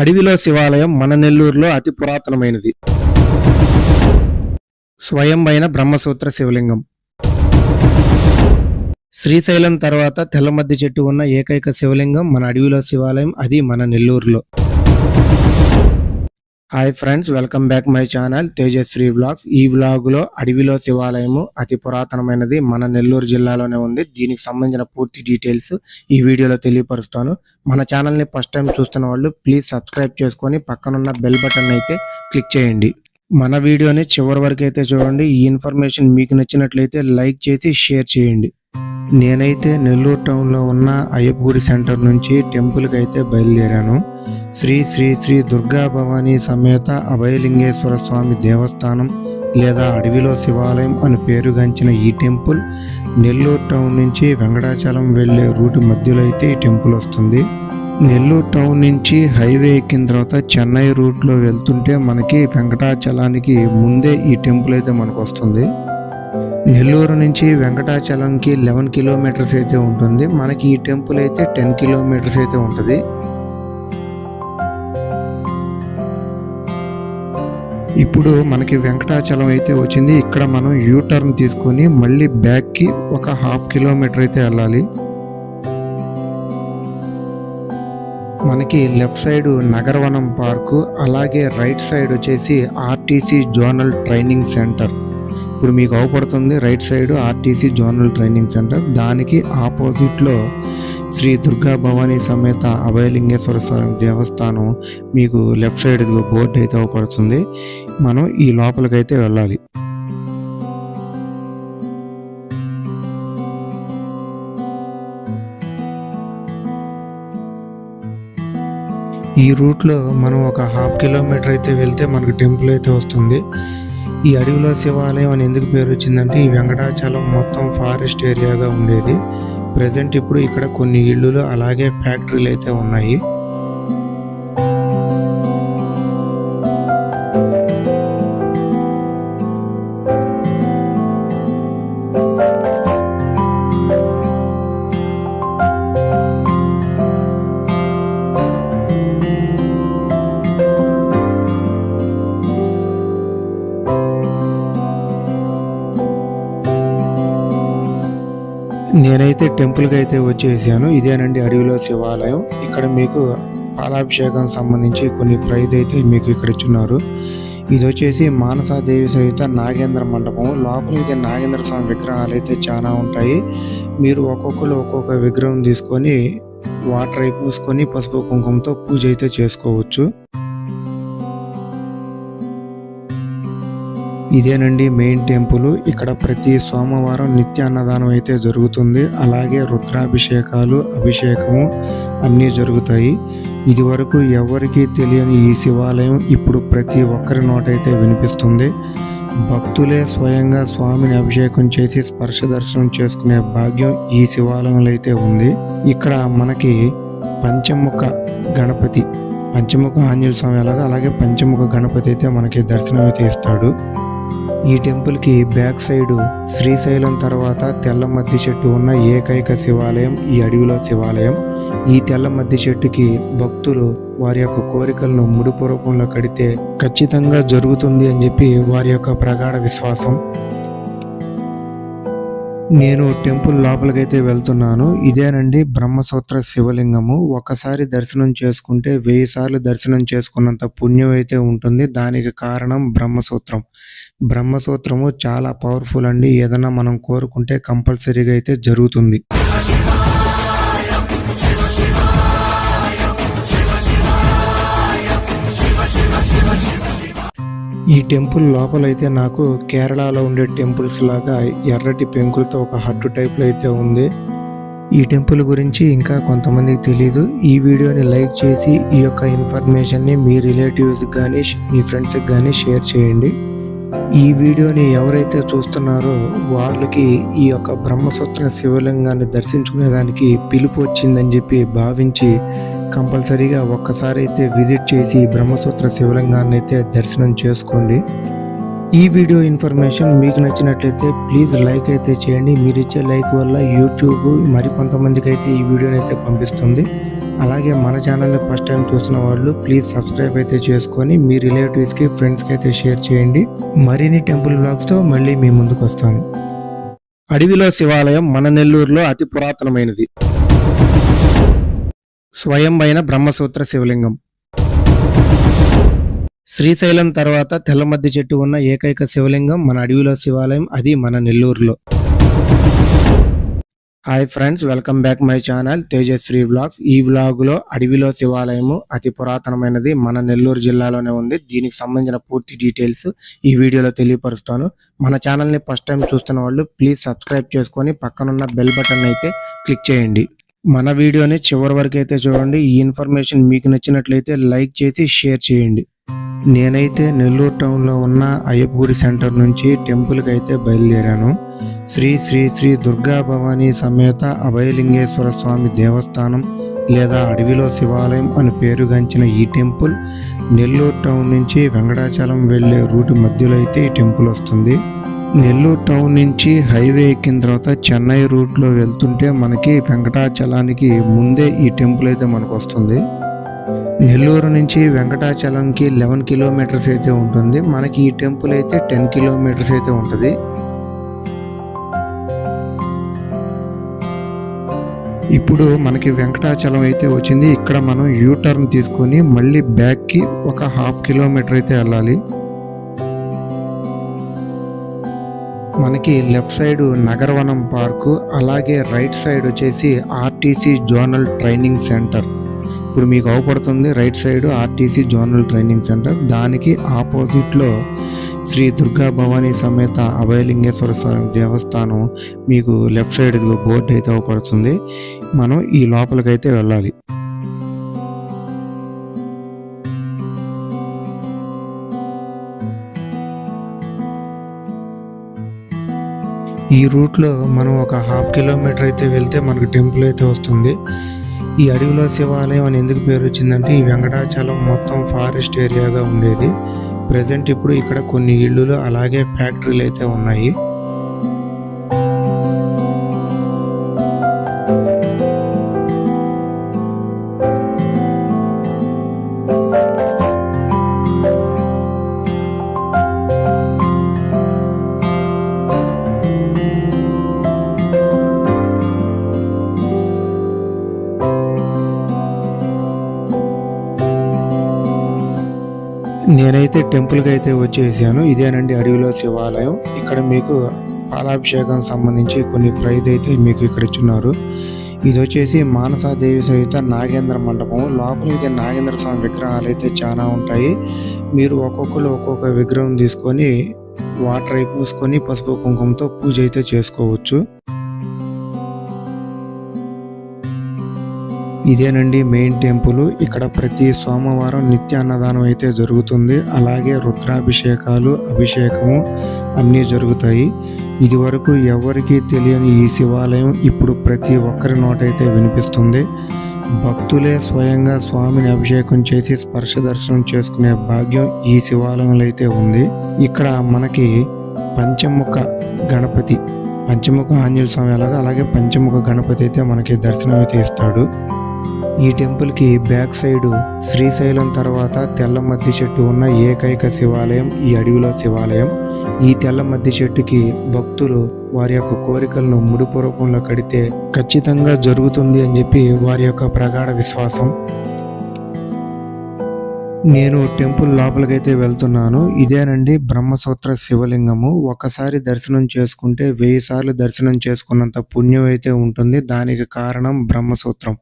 అడవిలో శివాలయం మన నెల్లూరులో అతి పురాతనమైనది. స్వయంభైన బ్రహ్మసూత్ర శివలింగం. శ్రీశైలం తర్వాత తెల్లమద్ది చెట్టు ఉన్న ఏకైక శివలింగం మన అడవిలో శివాలయం అది మన నెల్లూరులో. Hi friends welcome back my channel Tejashree blogs ఈ బ్లాగ్లో అడవిలో శివాలయము అతి పురాతనమైనది మన నెల్లూరు జిల్లాలోనే ఉంది. దీనికి సంబంధించిన పూర్తి డీటెయిల్స్ ఈ వీడియోలో తెలియపరుస్తాను. మన ఛానల్ని ఫస్ట్ టైం చూస్తున్న వాళ్ళు ప్లీజ్ సబ్స్క్రైబ్ చేసుకొని పక్కనున్న బెల్ బటన్ అయితే క్లిక్ చేయండి. మన వీడియోని చివరి వరకు అయితే చూడండి. ఈ ఇన్ఫర్మేషన్ మీకు నచ్చినట్లయితే లైక్ చేసి షేర్ చేయండి. నేనైతే నెల్లూరు టౌన్లో ఉన్న అయ్యప్పగుడి సెంటర్ నుంచి టెంపుల్కి అయితే బయలుదేరాను. శ్రీ శ్రీ శ్రీ దుర్గా భవానీ సమేత అభయలింగేశ్వర స్వామి దేవస్థానం లేదా అడవిలో శివాలయం అని పేరుగాంచిన ఈ టెంపుల్ నెల్లూరు టౌన్ నుంచి వెంకటాచలం వెళ్ళే రూట్ మధ్యలో అయితే ఈ టెంపుల్ వస్తుంది. నెల్లూరు టౌన్ నుంచి హైవే ఎక్కిన తర్వాత చెన్నై రూట్లో వెళ్తుంటే మనకి వెంకటాచలానికి ముందే ఈ టెంపుల్ అయితే మనకు వస్తుంది. నెల్లూరు నుంచి వెంకటాచలంకి లెవెన్ కిలోమీటర్స్ అయితే ఉంటుంది. మనకి ఈ టెంపుల్ అయితే టెన్ కిలోమీటర్స్ అయితే ఉంటుంది. ఇప్పుడు మనకి వెంకటాచలం అయితే వచ్చింది. ఇక్కడ మనం యూ టర్న్ తీసుకొని మళ్ళీ బ్యాక్కి ఒక హాఫ్ కిలోమీటర్ అయితే వెళ్ళాలి. మనకి లెఫ్ట్ సైడ్ నగరవనం పార్కు అలాగే రైట్ సైడ్ వచ్చేసి ఆర్టీసీ జోనల్ ట్రైనింగ్ సెంటర్ ఇప్పుడు మీకు అవపడుతుంది right side RTC zonal training centre. దానికి ఆపోజిట్లో శ్రీ దుర్గా భవానీ సమేత అభయలింగేశ్వర స్వామి దేవస్థానం మీకు లెఫ్ట్ సైడ్ బోర్డు అయితే అవపడుతుంది. మనం ఈ లోపలికైతే వెళ్ళాలి. ఈ రూట్లో మనం ఒక హాఫ్ కిలోమీటర్ అయితే వెళ్తే మనకు టెంపుల్ అయితే వస్తుంది. ఈ అడవిలో శివాలయం అని ఎందుకు పేరు వచ్చిందంటే ఈ వెంకటాచలం మొత్తం ఫారెస్ట్ ఏరియాగా ఉండేది. ప్రజెంట్ ఇప్పుడు ఇక్కడ కొన్ని ఇళ్ళు అలాగే ఫ్యాక్టరీలు అయితే ఉన్నాయి. నేనైతే టెంపుల్కి అయితే వచ్చేసాను. ఇదేనండి అడవిలో శివాలయం. ఇక్కడ మీకు పాలాభిషేకం సంబంధించి కొన్ని ప్రైజ్ అయితే మీకు ఇక్కడ ఇచ్చున్నారు. ఇది వచ్చేసి మానసాదేవి సహిత నాగేంద్ర మండపం. లోపల అయితే నాగేంద్ర స్వామి విగ్రహాలు అయితే చాలా ఉంటాయి. మీరు ఒక్కొక్కరు ఒక్కొక్క విగ్రహం తీసుకొని వాటర్ అయి పూసుకొని పసుపు కుంకుమతో పూజ అయితే చేసుకోవచ్చు. ఇదేనండి మెయిన్ టెంపుల్. ఇక్కడ ప్రతి సోమవారం నిత్య అన్నదానం అయితే జరుగుతుంది. అలాగే రుద్రాభిషేకాలు అభిషేకము అన్నీ జరుగుతాయి. ఇది వరకు ఎవరికీ తెలియని ఈ శివాలయం ఇప్పుడు ప్రతి ఒక్కరి నోటైతే వినిపిస్తుంది. భక్తులే స్వయంగా స్వామిని అభిషేకం చేసి స్పర్శ దర్శనం చేసుకునే భాగ్యం ఈ శివాలయంలో అయితే ఉంది. ఇక్కడ మనకి పంచముఖ గణపతి పంచముఖ ఆంజనేయ స్వామి అలాగా అలాగే పంచముఖ గణపతి అయితే మనకి దర్శనం అయితే ఇస్తాడు. ఈ టెంపుల్కి బ్యాక్ సైడ్ శ్రీశైలం తర్వాత తెల్ల మద్ది చెట్టు ఉన్న ఏకైక శివాలయం ఈ అడవిలో శివాలయం. ఈ తెల్ల మద్ది చెట్టుకి భక్తులు వారి యొక్క కోరికలను ముడిపూర్వకంలో రూపంలో కడితే ఖచ్చితంగా జరుగుతుంది అని చెప్పి వారి యొక్క ప్రగాఢ విశ్వాసం. నేను టెంపుల్ లోపలికైతే వెళ్తున్నాను. ఇదేనండి బ్రహ్మసూత్ర శివలింగము. ఒకసారి దర్శనం చేసుకుంటే వెయ్యి సార్లు దర్శనం చేసుకున్నంత పుణ్యం అయితే ఉంటుంది. దానికి కారణం బ్రహ్మసూత్రం. బ్రహ్మసూత్రము చాలా పవర్ఫుల్ అండి. ఏదైనా మనం కోరుకుంటే కంపల్సరీగా అయితే జరుగుతుంది. ఈ టెంపుల్ లోపలైతే నాకు కేరళలో ఉండే టెంపుల్స్ లాగా ఎర్రటి పెంకులతో ఒక హట్టు టైప్లో అయితే ఉంది. ఈ టెంపుల్ గురించి ఇంకా కొంతమందికి తెలీదు. ఈ వీడియోని లైక్ చేసి ఈ యొక్క ఇన్ఫర్మేషన్ని మీ రిలేటివ్స్ కానీ మీ ఫ్రెండ్స్కి కానీ షేర్ చేయండి. ఈ వీడియోని ఎవరైతే చూస్తున్నారో వాళ్ళకి ఈ యొక్క బ్రహ్మసూత్ర శివలింగాన్ని దర్శించుకునేదానికి పిలుపు వచ్చిందని చెప్పి భావించి కంపల్సరీగా ఒక్కసారి అయితే విజిట్ చేసి బ్రహ్మసూత్ర శివలింగాన్ని అయితే దర్శనం చేసుకోండి. ఈ వీడియో ఇన్ఫర్మేషన్ మీకు నచ్చినట్లయితే ప్లీజ్ లైక్ అయితే చేయండి. మీరు ఇచ్చే లైక్ వల్ల యూట్యూబ్ మరికొంతమందికి అయితే ఈ వీడియోని అయితే పంపిస్తుంది. అలాగే మన ఛానల్ని ఫస్ట్ టైం చూసిన వాళ్ళు ప్లీజ్ సబ్స్క్రైబ్ అయితే చేసుకొని మీ రిలేటివ్స్కి ఫ్రెండ్స్కి అయితే షేర్ చేయండి. మరిన్ని టెంపుల్ బ్లాగ్స్తో మళ్ళీ మీ ముందుకు వస్తాను. అడవిలో శివాలయం మన నెల్లూరులో అతి పురాతనమైనది. స్వయంభైన బ్రహ్మసూత్ర శివలింగం. శ్రీశైలం తర్వాత తెల్లమద్ది చెట్టు ఉన్న ఏకైక శివలింగం మన అడవిలో శివాలయం అది మన నెల్లూరులో. Hi friends welcome back my channel Tejashree blogs ఈ బ్లాగ్లో అడవిలో శివాలయము అతి పురాతనమైనది మన నెల్లూరు జిల్లాలోనే ఉంది. దీనికి సంబంధించిన పూర్తి డీటెయిల్స్ ఈ వీడియోలో తెలియపరుస్తాను. మన ఛానల్ని ఫస్ట్ టైం చూస్తున్న వాళ్ళు ప్లీజ్ సబ్స్క్రైబ్ చేసుకొని పక్కనున్న బెల్ బటన్ అయితే క్లిక్ చేయండి. మన వీడియోని చివరి వరకు అయితే చూడండి. ఈ ఇన్ఫర్మేషన్ మీకు నచ్చినట్లయితే లైక్ చేసి షేర్ చేయండి. నేనైతే నెల్లూరు టౌన్లో ఉన్న అయ్యప్పగుడి సెంటర్ నుంచి టెంపుల్కి అయితే బయలుదేరాను. శ్రీ శ్రీ శ్రీ దుర్గా భవానీ సమేత అభయలింగేశ్వర స్వామి దేవస్థానం లేదా అడవిలో శివాలయం అని పేరుగాంచిన ఈ టెంపుల్ నెల్లూరు టౌన్ నుంచి వెంకటాచలం వెళ్ళే రూట్ మధ్యలో అయితే ఈ టెంపుల్ వస్తుంది. నెల్లూరు టౌన్ నుంచి హైవే ఎక్కిన తర్వాత చెన్నై రూట్లో వెళ్తుంటే మనకి వెంకటాచలానికి ముందే ఈ టెంపుల్ అయితే మనకు వస్తుంది. నెల్లూరు నుంచి వెంకటాచలంకి లెవెన్ కిలోమీటర్స్ అయితే ఉంటుంది. మనకి ఈ టెంపుల్ అయితే టెన్ కిలోమీటర్స్ అయితే ఉంటుంది. ఇప్పుడు మనకి వెంకటాచలం అయితే వచ్చింది. ఇక్కడ మనం యూ టర్న్ తీసుకొని మళ్ళీ బ్యాక్కి ఒక హాఫ్ కిలోమీటర్ అయితే వెళ్ళాలి. మనకి లెఫ్ట్ సైడ్ నగరవనం పార్కు అలాగే రైట్ సైడ్ వచ్చేసి ఆర్టీసీ జోనల్ ట్రైనింగ్ సెంటర్ ఇప్పుడు మీకు అవపడుతుంది. Right side RTC zonal training centre దానికి ఆపోజిట్లో శ్రీ దుర్గా భవానీ సమేత అభయలింగేశ్వర స్వామి దేవస్థానం మీకు లెఫ్ట్ సైడ్ బోర్డు అయితే అవపడుతుంది. మనం ఈ లోపలికైతే వెళ్ళాలి. ఈ రూట్లో మనం ఒక హాఫ్ కిలోమీటర్ అయితే వెళ్తే మనకు టెంపుల్ అయితే వస్తుంది. ఈ అడవిలో శివాలయం అని ఎందుకు పేరు వచ్చిందంటే ఈ వెంకటాచలం మొత్తం ఫారెస్ట్ ఏరియాగా ఉండేది. ప్రజెంట్ ఇప్పుడు ఇక్కడ కొన్ని ఇళ్ళు అలాగే ఫ్యాక్టరీలు అయితే ఉన్నాయి. టెంపుల్కి అయితే వచ్చేసాను. ఇదేనండి అడవిలో శివాలయం. ఇక్కడ మీకు పాలాభిషేకం సంబంధించి కొన్ని ప్రైజ్ అయితే మీకు ఇక్కడ ఇచ్చున్నారు. ఇది వచ్చేసి మానసాదేవి సహిత నాగేంద్ర మండపం. లోపల అయితే నాగేంద్ర స్వామి విగ్రహాలు అయితే చాలా ఉంటాయి. మీరు ఒక్కొక్కరు ఒక్కొక్క విగ్రహం తీసుకొని వాటర్ అయి పూసుకొని పసుపు కుంకుమతో పూజ అయితే చేసుకోవచ్చు. ఇదేనండి మెయిన్ టెంపుల్. ఇక్కడ ప్రతి సోమవారం నిత్య అన్నదానం అయితే జరుగుతుంది. అలాగే రుద్రాభిషేకాలు అభిషేకము అన్నీ జరుగుతాయి. ఇది వరకు ఎవరికీ తెలియని ఈ శివాలయం ఇప్పుడు ప్రతి ఒక్కరి నోటైతే వినిపిస్తుంది. భక్తులే స్వయంగా స్వామిని అభిషేకం చేసి స్పర్శ దర్శనం చేసుకునే భాగ్యం ఈ శివాలయంలో అయితే ఉంది. ఇక్కడ మనకి పంచముఖ గణపతి పంచముఖ ఆంజనేయ స్వామి అలాగా అలాగే పంచముఖ గణపతి అయితే మనకి దర్శనం అయితే ఇస్తాడు. ఈ టెంపుల్కి బ్యాక్ సైడ్ శ్రీశైలం తర్వాత తెల్ల మద్ది చెట్టు ఉన్న ఏకైక శివాలయం ఈ అడవిలో శివాలయం. ఈ తెల్ల మద్ది చెట్టుకి భక్తులు వారి యొక్క కోరికలను ముడిపూర్వకంలో రూపంలో కడితే ఖచ్చితంగా జరుగుతుంది అని చెప్పి వారి యొక్క ప్రగాఢ విశ్వాసం. నేను టెంపుల్ లోపలికైతే వెళ్తున్నాను. ఇదేనండి బ్రహ్మసూత్ర శివలింగము. ఒకసారి దర్శనం చేసుకుంటే వెయ్యి సార్లు దర్శనం చేసుకున్నంత పుణ్యం అయితే ఉంటుంది. దానికి కారణం బ్రహ్మసూత్రం.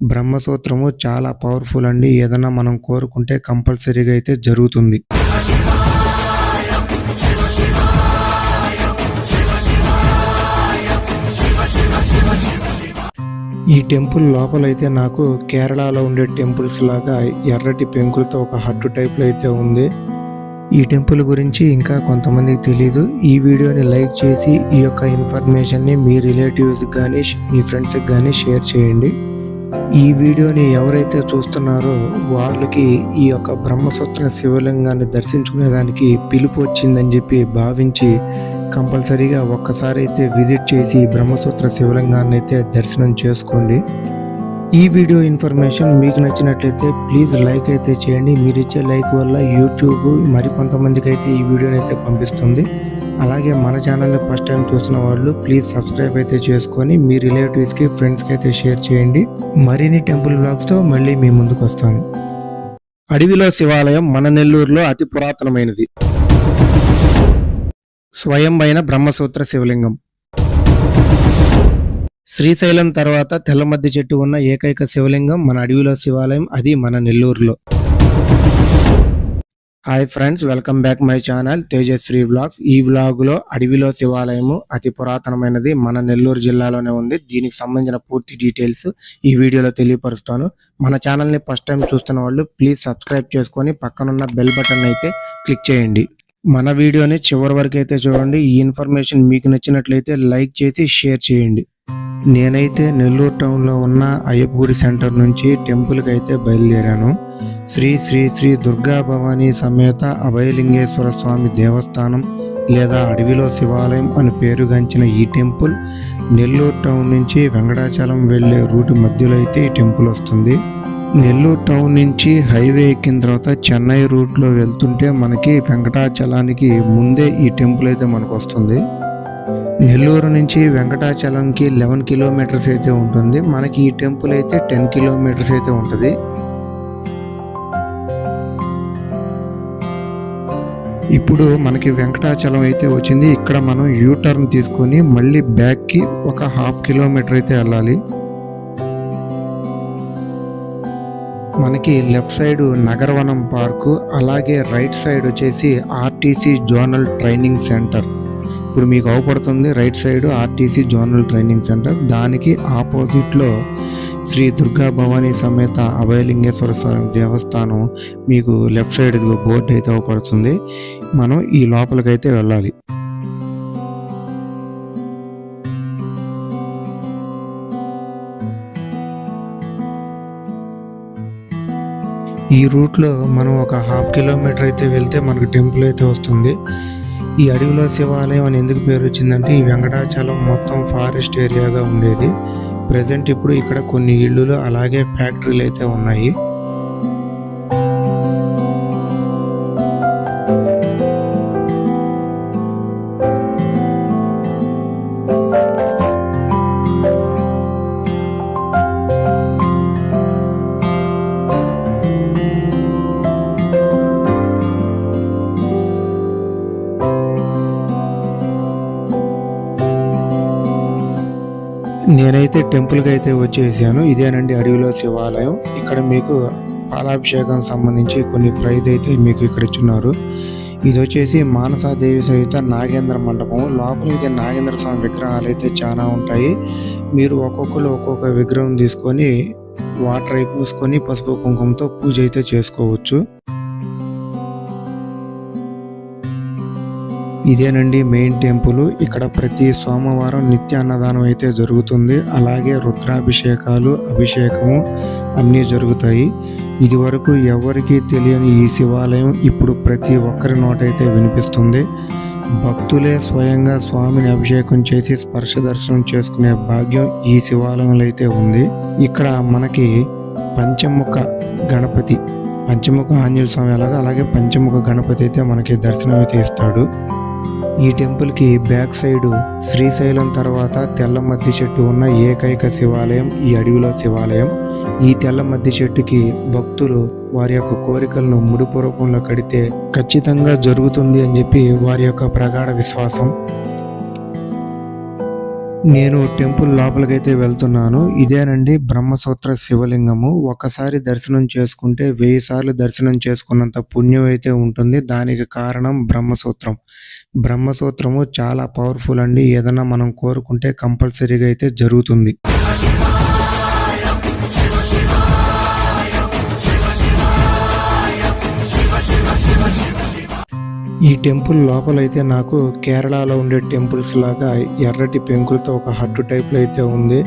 బ్రహ్మసూత్రము చాలా పవర్ఫుల్ అండి. ఏదైనా మనం కోరుకుంటే కంపల్సరీగా అయితే జరుగుతుంది. ఈ టెంపుల్ లోపలైతే నాకు కేరళలో ఉండే టెంపుల్స్ లాగా ఎర్రటి పెంకులతో ఒక హట్టు టైప్లో అయితే ఉంది. ఈ టెంపుల్ గురించి ఇంకా కొంతమందికి తెలియదు ఈ వీడియోని లైక్ చేసి ఈ యొక్క ఇన్ఫర్మేషన్ని మీ రిలేటివ్స్కి కానీ మీ ఫ్రెండ్స్కి కానీ షేర్ చేయండి. ఈ వీడియోని ఎవరైతే చూస్తున్నారో వాళ్ళకి ఈ యొక్క బ్రహ్మసూత్ర శివలింగాన్ని దర్శించుకునేదానికి పిలుపు వచ్చిందని చెప్పి భావించి కంపల్సరీగా ఒక్కసారి అయితే విజిట్ చేసి బ్రహ్మసూత్ర శివలింగాన్ని అయితే దర్శనం చేసుకోండి. ఈ వీడియో ఇన్ఫర్మేషన్ మీకు నచ్చినట్లయితే ప్లీజ్ లైక్ అయితే చేయండి. మీరు ఇచ్చే లైక్ వల్ల యూట్యూబ్ మరికొంతమందికి అయితే ఈ వీడియోని అయితే పంపిస్తుంది. అలాగే మన ఛానల్ని ఫస్ట్ టైం చూస్తున్న వాళ్ళు ప్లీజ్ సబ్స్క్రైబ్ అయితే చేసుకొని మీ రిలేటివ్స్కి ఫ్రెండ్స్కి అయితే షేర్ చేయండి. మరిన్ని టెంపుల్ బ్లాగ్స్తో మళ్ళీ మీ ముందుకు వస్తాను. అడవిలో శివాలయం మన నెల్లూరులో అతి పురాతనమైనది. స్వయంభైన బ్రహ్మసూత్ర శివలింగం. శ్రీశైలం తర్వాత తెల్లమద్ది చెట్టు ఉన్న ఏకైక శివలింగం మన అడవిలో శివాలయం అది మన నెల్లూరులో. Hi friends welcome back my channel Tejashree blogs ఈ బ్లాగ్లో అడవిలో శివాలయము అతి పురాతనమైనది మన నెల్లూరు జిల్లాలోనే ఉంది. దీనికి సంబంధించిన పూర్తి డీటెయిల్స్ ఈ వీడియోలో తెలియపరుస్తాను. మన ఛానల్ని ఫస్ట్ టైం చూస్తున్న వాళ్ళు ప్లీజ్ సబ్స్క్రైబ్ చేసుకొని పక్కనున్న బెల్ బటన్ అయితే క్లిక్ చేయండి. మన వీడియోని చివరి వరకు అయితే చూడండి. ఈ ఇన్ఫర్మేషన్ మీకు నచ్చినట్లయితే లైక్ చేసి షేర్ చేయండి. నేనైతే నెల్లూరు టౌన్లో ఉన్న అయ్యప్పగుడి సెంటర్ నుంచి టెంపుల్కి అయితే బయలుదేరాను. శ్రీ శ్రీ శ్రీ దుర్గా భవానీ సమేత అభయలింగేశ్వర స్వామి దేవస్థానం లేదా అడవిలో శివాలయం అని పేరుగాంచిన ఈ టెంపుల్ నెల్లూరు టౌన్ నుంచి వెంకటాచలం వెళ్ళే రూట్ మధ్యలో అయితే ఈ టెంపుల్ వస్తుంది. నెల్లూరు టౌన్ నుంచి హైవే ఎక్కిన తర్వాత చెన్నై రూట్లో వెళ్తుంటే మనకి వెంకటాచలానికి ముందే ఈ టెంపుల్ అయితే మనకు వస్తుంది. నెల్లూరు నుంచి వెంకటాచలంకి లెవెన్ కిలోమీటర్స్ అయితే ఉంటుంది. మనకి ఈ టెంపుల్ అయితే టెన్ కిలోమీటర్స్ అయితే ఉంటుంది. ఇప్పుడు మనకి వెంకటాచలం అయితే వచ్చింది. ఇక్కడ మనం యూ టర్న్ తీసుకొని మళ్ళీ బ్యాక్కి ఒక హాఫ్ కిలోమీటర్ అయితే వెళ్ళాలి. మనకి లెఫ్ట్ సైడ్ నగరవనం పార్కు అలాగే రైట్ సైడ్ వచ్చేసి ఆర్టీసీ జోనల్ ట్రైనింగ్ సెంటర్ ఇప్పుడు మీకు అవపడుతుంది right side RTC zonal training centre. దానికి ఆపోజిట్లో శ్రీ దుర్గా భవానీ సమేత అభయలింగేశ్వర స్వామి దేవస్థానం మీకు లెఫ్ట్ సైడ్ బోర్డు అయితే అవపడుతుంది. మనం ఈ లోపలికైతే వెళ్ళాలి. ఈ రూట్లో మనం ఒక హాఫ్ కిలోమీటర్ అయితే వెళ్తే మనకు టెంపుల్ అయితే వస్తుంది. ఈ అడవిలో శివాలయం అని ఎందుకు పేరు వచ్చిందంటే ఈ వెంకటాచలం మొత్తం ఫారెస్ట్ ఏరియాగా ఉండేది. ప్రజెంట్ ఇప్పుడు ఇక్కడ కొన్ని ఇళ్ళు అలాగే ఫ్యాక్టరీలు అయితే ఉన్నాయి. నేనైతే టెంపుల్కి అయితే వచ్చేసాను. ఇదేనండి అడవిలో శివాలయం. ఇక్కడ మీకు పాలాభిషేకం సంబంధించి కొన్ని ప్రైజ్ అయితే మీకు ఇక్కడ ఇచ్చున్నారు. ఇది వచ్చేసి మానసాదేవి సహిత నాగేంద్ర మండపం. లోపల అయితే నాగేంద్ర స్వామి విగ్రహాలు అయితే చాలా ఉంటాయి. మీరు ఒక్కొక్కరు ఒక్కొక్క విగ్రహం తీసుకొని వాటర్ అయి పూసుకొని పసుపు కుంకుమతో పూజ అయితే చేసుకోవచ్చు. ఇదేనండి మెయిన్ టెంపుల్. ఇక్కడ ప్రతి సోమవారం నిత్య అన్నదానం అయితే జరుగుతుంది. అలాగే రుద్రాభిషేకాలు అభిషేకము అన్నీ జరుగుతాయి. ఇది వరకు ఎవరికీ తెలియని ఈ శివాలయం ఇప్పుడు ప్రతి ఒక్కరి నోటైతే వినిపిస్తుంది. భక్తులే స్వయంగా స్వామిని అభిషేకం చేసి స్పర్శ దర్శనం చేసుకునే భాగ్యం ఈ శివాలయంలో అయితే ఉంది. ఇక్కడ మనకి పంచముఖ గణపతి పంచముఖ ఆంజనేయ స్వామి అలాగా అలాగే పంచముఖ గణపతి అయితే మనకి దర్శనం అయితే ఇస్తాడు. ఈ టెంపుల్కి బ్యాక్ సైడ్ శ్రీశైలం తర్వాత తెల్ల మద్ది చెట్టు ఉన్న ఏకైక శివాలయం ఈ అడవిలో శివాలయం. ఈ తెల్ల మద్ది చెట్టుకి భక్తులు వారి యొక్క కోరికలను ముడిపూర్వకంలో రూపంలో కడితే ఖచ్చితంగా జరుగుతుంది అని చెప్పి వారి యొక్క ప్రగాఢ విశ్వాసం. నేను టెంపుల్ లోపలికైతే వెళ్తున్నాను. ఇదేనండి బ్రహ్మసూత్ర శివలింగము. ఒకసారి దర్శనం చేసుకుంటే వెయ్యి సార్లు దర్శనం చేసుకున్నంత పుణ్యం అయితే ఉంటుంది. దానికి కారణం బ్రహ్మసూత్రం. బ్రహ్మసూత్రము చాలా పవర్ఫుల్ అండి. ఏదైనా మనం కోరుకుంటే కంపల్సరీగా అయితే జరుగుతుంది. ఈ టెంపుల్ లోపలైతే నాకు కేరళలో ఉండే టెంపుల్స్ లాగా ఎర్రటి పెంకులతో ఒక హట్టు టైప్లో అయితే ఉంది.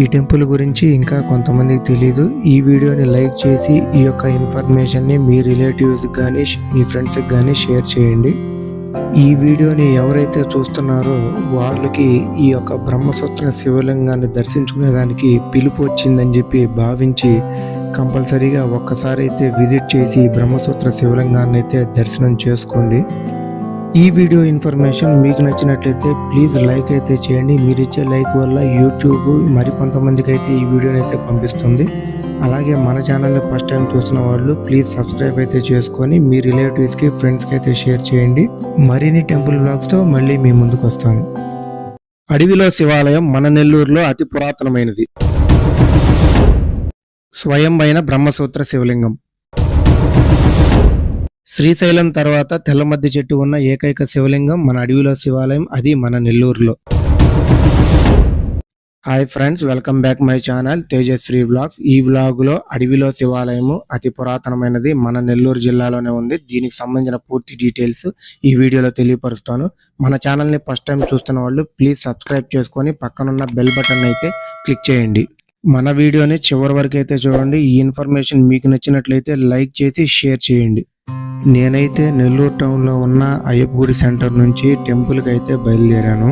ఈ టెంపుల్ గురించి ఇంకా కొంతమందికి తెలీదు. ఈ వీడియోని లైక్ చేసి ఈ యొక్క ఇన్ఫర్మేషన్ని మీ రిలేటివ్స్కి కానీ మీ ఫ్రెండ్స్కి కానీ షేర్ చేయండి. ఈ వీడియోని ఎవరైతే చూస్తున్నారో వాళ్ళకి ఈ యొక్క బ్రహ్మసూత్ర శివలింగాన్ని దర్శించుకునేదానికి పిలుపు వచ్చిందని చెప్పి భావించి కంపల్సరీగా ఒక్కసారి అయితే విజిట్ చేసి బ్రహ్మసూత్ర శివలింగాన్ని అయితే దర్శనం చేసుకోండి. ఈ వీడియో ఇన్ఫర్మేషన్ మీకు నచ్చినట్లయితే ప్లీజ్ లైక్ అయితే చేయండి. మీరు ఇచ్చే లైక్ వల్ల యూట్యూబ్ మరికొంతమందికి అయితే ఈ వీడియోని అయితే పంపిస్తుంది. అలాగే మన ఛానల్ని ఫస్ట్ టైం చూసిన వాళ్ళు ప్లీజ్ సబ్స్క్రైబ్ అయితే చేసుకొని మీ రిలేటివ్స్కి ఫ్రెండ్స్కి అయితే షేర్ చేయండి. మరిన్ని టెంపుల్ బ్లాగ్స్తో మళ్ళీ మీ ముందుకు వస్తాను. అడవిలో శివాలయం మన నెల్లూరులో అతి పురాతనమైనది. స్వయంభైన బ్రహ్మసూత్ర శివలింగం. శ్రీశైలం తర్వాత తెల్లమద్ది చెట్టు ఉన్న ఏకైక శివలింగం మన అడవిలో శివాలయం అది మన నెల్లూరులో. Hi friends welcome back my channel Tejashree blogs ఈ బ్లాగ్లో అడవిలో శివాలయము అతి పురాతనమైనది మన నెల్లూరు జిల్లాలోనే ఉంది. దీనికి సంబంధించిన పూర్తి డీటెయిల్స్ ఈ వీడియోలో తెలియపరుస్తాను. మన ఛానల్ని ఫస్ట్ టైం చూస్తున్న వాళ్ళు ప్లీజ్ సబ్స్క్రైబ్ చేసుకొని పక్కనున్న బెల్ బటన్ అయితే క్లిక్ చేయండి. మన వీడియోని చివరి వరకు అయితే చూడండి. ఈ ఇన్ఫర్మేషన్ మీకు నచ్చినట్లయితే లైక్ చేసి షేర్ చేయండి. నేనైతే నెల్లూరు టౌన్లో ఉన్న అయ్యప్పగుడి సెంటర్ నుంచి టెంపుల్కి అయితే బయలుదేరాను.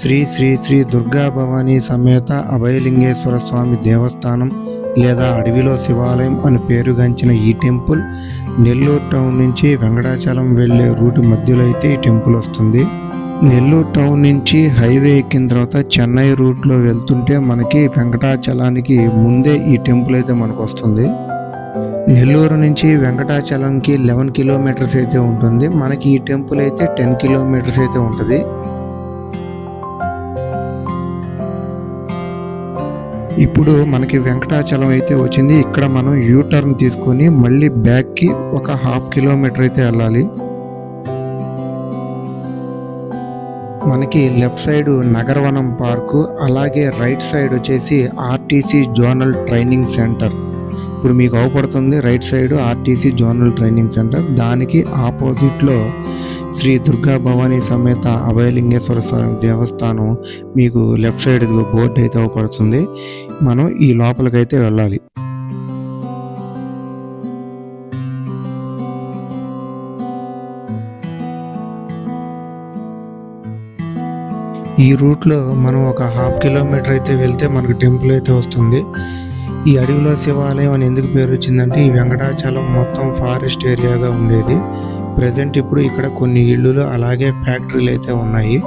శ్రీ శ్రీ శ్రీ దుర్గా భవానీ సమేత అభయలింగేశ్వర స్వామి దేవస్థానం లేదా అడవిలో శివాలయం అని పేరుగాంచిన ఈ టెంపుల్ నెల్లూరు టౌన్ నుంచి వెంకటాచలం వెళ్ళే రూట్ మధ్యలో అయితే ఈ టెంపుల్ వస్తుంది. నెల్లూరు టౌన్ నుంచి హైవే ఎక్కిన తర్వాత చెన్నై రూట్లో వెళ్తుంటే మనకి వెంకటాచలానికి ముందే ఈ టెంపుల్ అయితే మనకు వస్తుంది. నెల్లూరు నుంచి వెంకటాచలంకి లెవెన్ కిలోమీటర్స్ అయితే ఉంటుంది. మనకి ఈ టెంపుల్ అయితే టెన్ కిలోమీటర్స్ అయితే ఉంటుంది. ఇప్పుడు మనకి వెంకటాచలం అయితే వచ్చింది. ఇక్కడ మనం యూ టర్న్ తీసుకొని మళ్ళీ బ్యాక్కి ఒక హాఫ్ కిలోమీటర్ అయితే వెళ్ళాలి. మనకి లెఫ్ట్ సైడ్ నగరవనం పార్కు అలాగే రైట్ సైడ్ వచ్చేసి ఆర్టీసీ జోనల్ ట్రైనింగ్ సెంటర్ ఇప్పుడు మీకు అవపడుతుంది right side RTC zonal training centre దానికి ఆపోజిట్లో శ్రీ దుర్గా భవానీ సమేత అభయలింగేశ్వర స్వామి దేవస్థానం మీకు లెఫ్ట్ సైడ్ బోర్డు అయితే అవపడుతుంది. మనం ఈ లోపలికైతే వెళ్ళాలి. ఈ రూట్లో మనం ఒక హాఫ్ కిలోమీటర్ అయితే వెళ్తే మనకు టెంపుల్ అయితే వస్తుంది. ఈ అడవిలో శివాలయం అని ఎందుకు పేరు వచ్చిందంటే ఈ వెంకటాచలం మొత్తం ఫారెస్ట్ ఏరియాగా ఉండేది. ప్రజెంట్ ఇప్పుడు ఇక్కడ కొన్ని ఇల్లులు అలాగే ఫ్యాక్టరీలు అయితే ఉన్నాయి.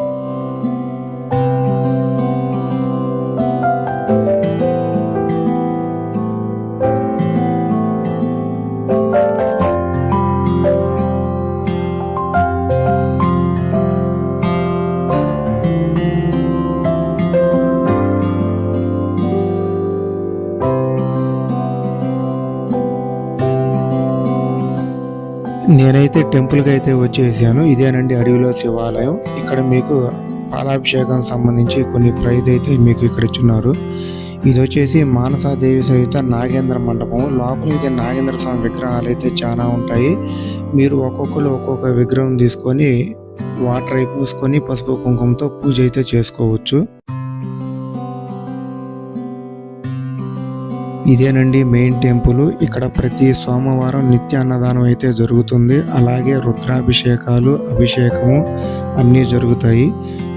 నేనైతే టెంపుల్కి అయితే వచ్చేసాను. ఇదేనండి అడవిలో శివాలయం. ఇక్కడ మీకు పాలాభిషేకం సంబంధించి కొన్ని ప్రైజ్ అయితే మీకు ఇక్కడ ఇచ్చున్నారు. ఇది వచ్చేసి మానసాదేవి సహిత నాగేంద్ర మండపం. లోపల అయితే నాగేంద్ర స్వామి విగ్రహాలు అయితే చాలా ఉంటాయి. మీరు ఒక్కొక్కరు ఒక్కొక్క విగ్రహం తీసుకొని వాటర్ అయి పూసుకొని పసుపు కుంకుమతో పూజ అయితే చేసుకోవచ్చు. ఇదేనండి మెయిన్ టెంపుల్. ఇక్కడ ప్రతి సోమవారం నిత్య అన్నదానం అయితే జరుగుతుంది. అలాగే రుద్రాభిషేకాలు అభిషేకము అన్నీ జరుగుతాయి.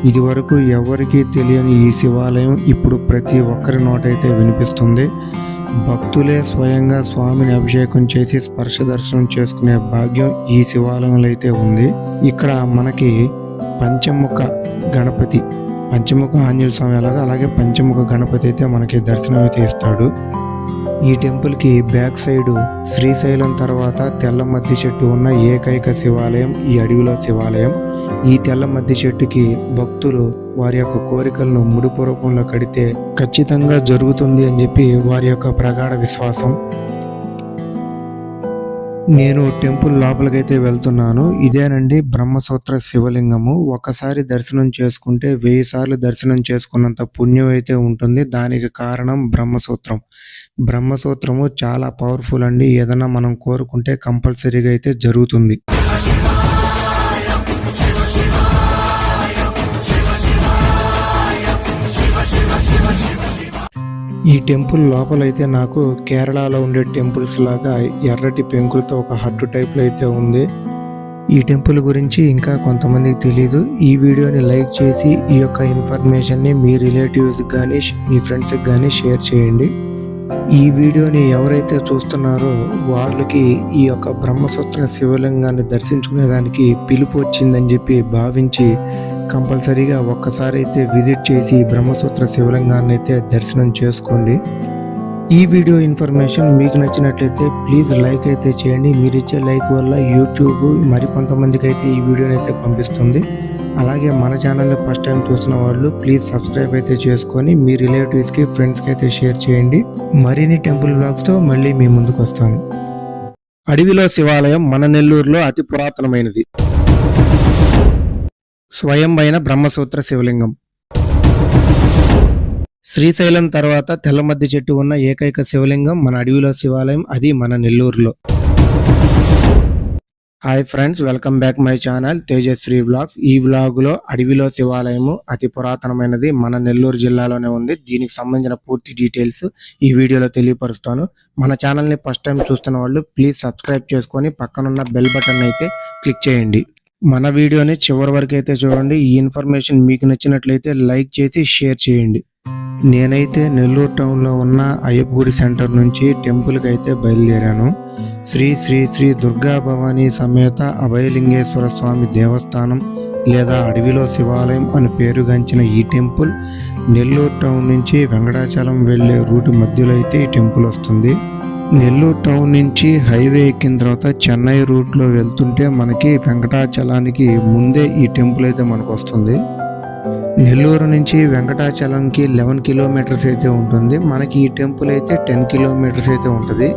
ఇది వరకు ఎవరికీ తెలియని ఈ శివాలయం ఇప్పుడు ప్రతి ఒక్కరి నోటైతే వినిపిస్తుంది. భక్తులే స్వయంగా స్వామిని అభిషేకం చేసి స్పర్శ దర్శనం చేసుకునే భాగ్యం ఈ శివాలయంలో అయితే ఉంది. ఇక్కడ మనకి పంచముఖ గణపతి పంచముఖ ఆంజనేయ స్వామి అలాగా అలాగే పంచముఖ గణపతి అయితే మనకి దర్శనం అయితే ఇస్తాడు. ఈ టెంపుల్కి బ్యాక్ సైడ్ శ్రీశైలం తర్వాత తెల్ల మద్ది చెట్టు ఉన్న ఏకైక శివాలయం ఈ అడవిలో శివాలయం. ఈ తెల్ల మద్ది చెట్టుకి భక్తులు వారి యొక్క కోరికలను ముడుపు రూపంలో కడితే ఖచ్చితంగా జరుగుతుంది అని చెప్పి వారి యొక్క ప్రగాఢ విశ్వాసం. నేను టెంపుల్ లోపలికైతే వెళ్తున్నాను. ఇదేనండి బ్రహ్మసూత్ర శివలింగము. ఒకసారి దర్శనం చేసుకుంటే వెయ్యి సార్లు దర్శనం చేసుకున్నంత పుణ్యం అయితే ఉంటుంది. దానికి కారణం బ్రహ్మసూత్రం. బ్రహ్మసూత్రము చాలా పవర్ఫుల్ అండి. ఏదైనా మనం కోరుకుంటే కంపల్సరీగా అయితే జరుగుతుంది. ఈ టెంపుల్ లోపలైతే నాకు కేరళలో ఉండే టెంపుల్స్ లాగా ఎర్రటి పెంకులతో ఒక హట్టు టైప్లో అయితే ఉంది. ఈ టెంపుల్ గురించి ఇంకా కొంతమందికి తెలీదు. ఈ వీడియోని లైక్ చేసి ఈ యొక్క ఇన్ఫర్మేషన్ని మీ రిలేటివ్స్కి కానీ మీ ఫ్రెండ్స్కి కానీ షేర్ చేయండి. ఈ వీడియోని ఎవరైతే చూస్తున్నారో వాళ్ళకి ఈ యొక్క బ్రహ్మసూత్ర శివలింగాన్ని దర్శించుకునేదానికి పిలుపు వచ్చిందని చెప్పి భావించి కంపల్సరీగా ఒక్కసారి అయితే విజిట్ చేసి బ్రహ్మసూత్ర శివలింగాన్ని అయితే దర్శనం చేసుకోండి. ఈ వీడియో ఇన్ఫర్మేషన్ మీకు నచ్చినట్లయితే ప్లీజ్ లైక్ అయితే చేయండి. మీరు ఇచ్చే లైక్ వల్ల యూట్యూబ్ మరికొంతమందికి అయితే ఈ వీడియోని అయితే పంపిస్తుంది. అలాగే మన ఛానల్ని ఫస్ట్ టైం చూసిన వాళ్ళు ప్లీజ్ సబ్స్క్రైబ్ అయితే చేసుకొని మీ రిలేటివ్స్కి ఫ్రెండ్స్కి అయితే షేర్ చేయండి. మరిన్ని టెంపుల్ బ్లాగ్స్తో మళ్ళీ మీ ముందుకు వస్తాను. అడవిలో శివాలయం మన నెల్లూరులో అతి పురాతనమైనది. స్వయంభైన బ్రహ్మసూత్ర శివలింగం. శ్రీశైలం తర్వాత తెల్లమద్ది చెట్టు ఉన్న ఏకైక శివలింగం మన అడవిలో శివాలయం అది మన నెల్లూరులో. Hi friends welcome back my channel Tejashree blogs ఈ బ్లాగులో అడవిలో శివాలయము అతి పురాతనమైనది మన నెల్లూరు జిల్లాలోనే ఉంది. దీనికి సంబంధించిన పూర్తి డీటెయిల్స్ ఈ వీడియోలో తెలియపరుస్తాను. మన ఛానల్ని ఫస్ట్ టైం చూస్తున్న వాళ్ళు ప్లీజ్ సబ్స్క్రైబ్ చేసుకొని పక్కనున్న బెల్ బటన్ అయితే క్లిక్ చేయండి. మన వీడియోని చివరి వరకు అయితే చూడండి. ఈ ఇన్ఫర్మేషన్ మీకు నచ్చినట్లయితే లైక్ చేసి షేర్ చేయండి. నేనైతే నెల్లూరు టౌన్లో ఉన్న అయ్యప్పగుడి సెంటర్ నుంచి టెంపుల్కి అయితే బయలుదేరాను. శ్రీ శ్రీ శ్రీ దుర్గా భవానీ సమేత అభయలింగేశ్వర స్వామి దేవస్థానం లేదా అడవిలో శివాలయం అని పేరుగాంచిన ఈ టెంపుల్ నెల్లూరు టౌన్ నుంచి వెంకటాచలం వెళ్ళే రూట్ మధ్యలో అయితే ఈ టెంపుల్ వస్తుంది. నెల్లూరు టౌన్ నుంచి హైవే ఎక్కిన తర్వాత చెన్నై రూట్లో వెళ్తుంటే మనకి వెంకటాచలానికి ముందే ఈ టెంపుల్ అయితే మనకు వస్తుంది. నెల్లూరు నుంచి వెంకటాచలంకి లెవెన్ కిలోమీటర్స్ అయితే ఉంటుంది. మనకి ఈ టెంపుల్ అయితే టెన్ కిలోమీటర్స్ అయితే ఉంటుంది.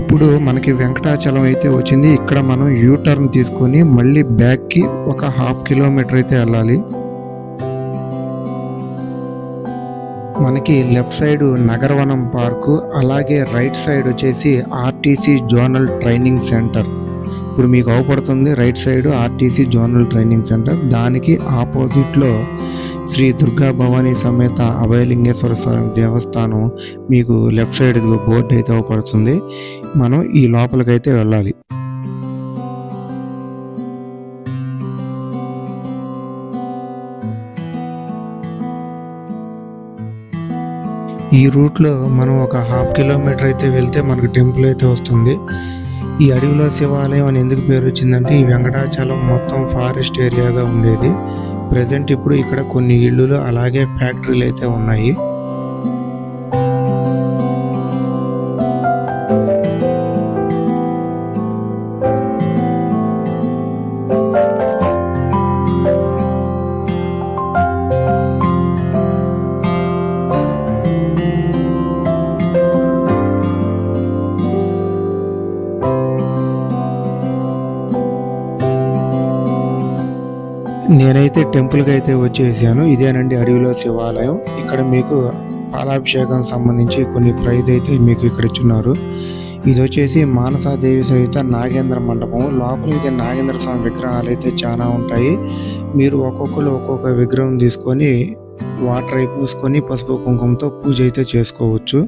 ఇప్పుడు మనకి వెంకటాచలం అయితే వచ్చింది. ఇక్కడ మనం యూ టర్న్ తీసుకొని మళ్ళీ బ్యాక్కి ఒక హాఫ్ కిలోమీటర్ అయితే వెళ్ళాలి. మనకి లెఫ్ట్ సైడ్ నగరవనం పార్కు అలాగే రైట్ సైడ్ వచ్చేసి ఆర్టీసీ జోనల్ ట్రైనింగ్ సెంటర్ ఇప్పుడు మీకు అవపడుతుంది right side RTC zonal training centre. దానికి ఆపోజిట్లో శ్రీ దుర్గా భవానీ సమేత అభయలింగేశ్వర స్వామి దేవస్థానం మీకు లెఫ్ట్ సైడ్ బోర్డు అయితే అవపడుతుంది. మనం ఈ లోపలికైతే వెళ్ళాలి. ఈ రూట్లో మనం ఒక హాఫ్ కిలోమీటర్ అయితే వెళ్తే మనకు టెంపుల్ అయితే వస్తుంది. ఈ అడవిలో శివాలయం అని ఎందుకు పేరు వచ్చిందంటే ఈ వెంకటాచలం మొత్తం ఫారెస్ట్ ఏరియాగా ఉండేది. ప్రజెంట్ ఇప్పుడు ఇక్కడ కొన్ని ఇళ్ళు అలాగే ఫ్యాక్టరీలు అయితే ఉన్నాయి. టెంపుల్కి అయితే వచ్చేసాను. ఇదేనండి అడవిలో శివాలయం. ఇక్కడ మీకు పాలాభిషేకం సంబంధించి కొన్ని ప్రైజ్ అయితే మీకు ఇక్కడ ఇచ్చున్నారు. ఇది వచ్చేసి మానసాదేవి సహిత నాగేంద్ర మండపం. లోపల అయితే నాగేంద్ర స్వామి విగ్రహాలు అయితే చాలా ఉంటాయి. మీరు ఒక్కొక్కరు ఒక్కొక్క విగ్రహం తీసుకొని వాటర్ అయి పూసుకొని పసుపు కుంకుమతో పూజ అయితే చేసుకోవచ్చు.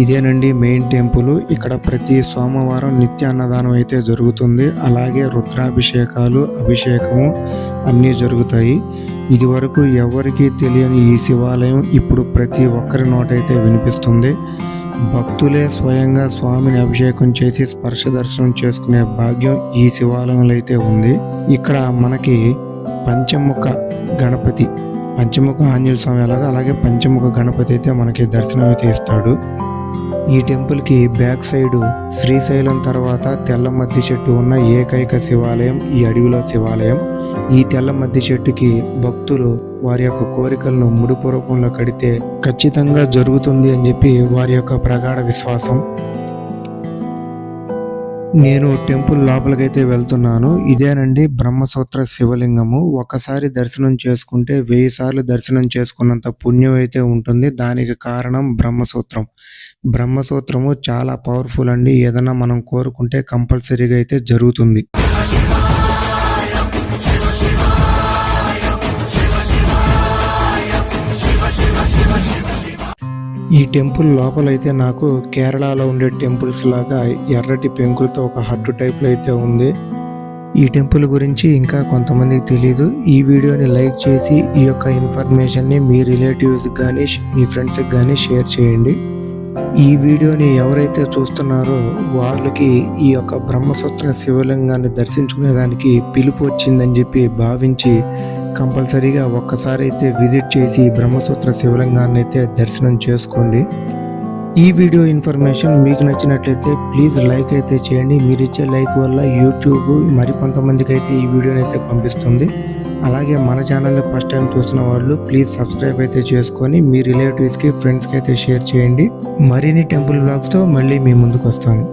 ఇదేనండి మెయిన్ టెంపుల్. ఇక్కడ ప్రతి సోమవారం నిత్య అన్నదానం అయితే జరుగుతుంది. అలాగే రుద్రాభిషేకాలు అభిషేకము అన్నీ జరుగుతాయి. ఇది వరకు ఎవరికీ తెలియని ఈ శివాలయం ఇప్పుడు ప్రతి ఒక్కరి నోటైతే వినిపిస్తుంది. భక్తులే స్వయంగా స్వామిని అభిషేకం చేసి స్పర్శ దర్శనం చేసుకునే భాగ్యం ఈ శివాలయంలో అయితే ఉంది. ఇక్కడ మనకి పంచముఖ గణపతి పంచముఖ ఆంజనేయ స్వామి అలాగా అలాగే పంచముఖ గణపతి అయితే మనకి దర్శనం అయితే ఇస్తాడు. ఈ టెంపుల్కి బ్యాక్ సైడ్ శ్రీశైలం తర్వాత తెల్ల మద్ది చెట్టు ఉన్న ఏకైక శివాలయం ఈ అడవిలో శివాలయం. ఈ తెల్ల మద్ది చెట్టుకి భక్తులు వారి యొక్క కోరికలను ముడిపూర్వకంలో రూపంలో కడితే ఖచ్చితంగా జరుగుతుంది అని చెప్పి వారి యొక్క ప్రగాఢ విశ్వాసం. నేను టెంపుల్ లోపలికైతే వెళ్తున్నాను. ఇదేనండి బ్రహ్మసూత్ర శివలింగము. ఒకసారి దర్శనం చేసుకుంటే వెయ్యి సార్లు దర్శనం చేసుకున్నంత పుణ్యం అయితే ఉంటుంది. దానికి కారణం బ్రహ్మసూత్రం. బ్రహ్మసూత్రము చాలా పవర్ఫుల్ అండి. ఏదైనా మనం కోరుకుంటే కంపల్సరీగా అయితే జరుగుతుంది. ఈ టెంపుల్ లోపలైతే నాకు కేరళలో ఉండే టెంపుల్స్ లాగా ఎర్రటి పెంకులతో ఒక హట్టు టైప్లో అయితే ఉంది. ఈ టెంపుల్ గురించి ఇంకా కొంతమందికి తెలియదు ఈ వీడియోని లైక్ చేసి ఈ యొక్క ఇన్ఫర్మేషన్ని మీ రిలేటివ్స్కి కానీ మీ ఫ్రెండ్స్కి కానీ షేర్ చేయండి. ఈ వీడియోని ఎవరైతే చూస్తున్నారో వాళ్ళకి ఈ యొక్క బ్రహ్మసూత్ర శివలింగాన్ని దర్శించుకునేదానికి పిలుపు వచ్చిందని చెప్పి భావించి కంపల్సరీగా ఒక్కసారి అయితే విజిట్ చేసి బ్రహ్మసూత్ర శివలింగాన్ని అయితే దర్శనం చేసుకోండి. ఈ వీడియో ఇన్ఫర్మేషన్ మీకు నచ్చినట్లయితే ప్లీజ్ లైక్ అయితే చేయండి. మీరు ఇచ్చే లైక్ వల్ల యూట్యూబ్ మరికొంతమందికి అయితే ఈ వీడియోని అయితే పంపిస్తుంది. అలాగే మన ఛానల్ని ఫస్ట్ టైం చూసిన వాళ్ళు ప్లీజ్ సబ్స్క్రైబ్ అయితే చేసుకొని మీ రిలేటివ్స్కి ఫ్రెండ్స్కి అయితే షేర్ చేయండి. మరిన్ని టెంపుల్ బ్లాగ్స్తో మళ్ళీ మీ ముందుకు వస్తాను.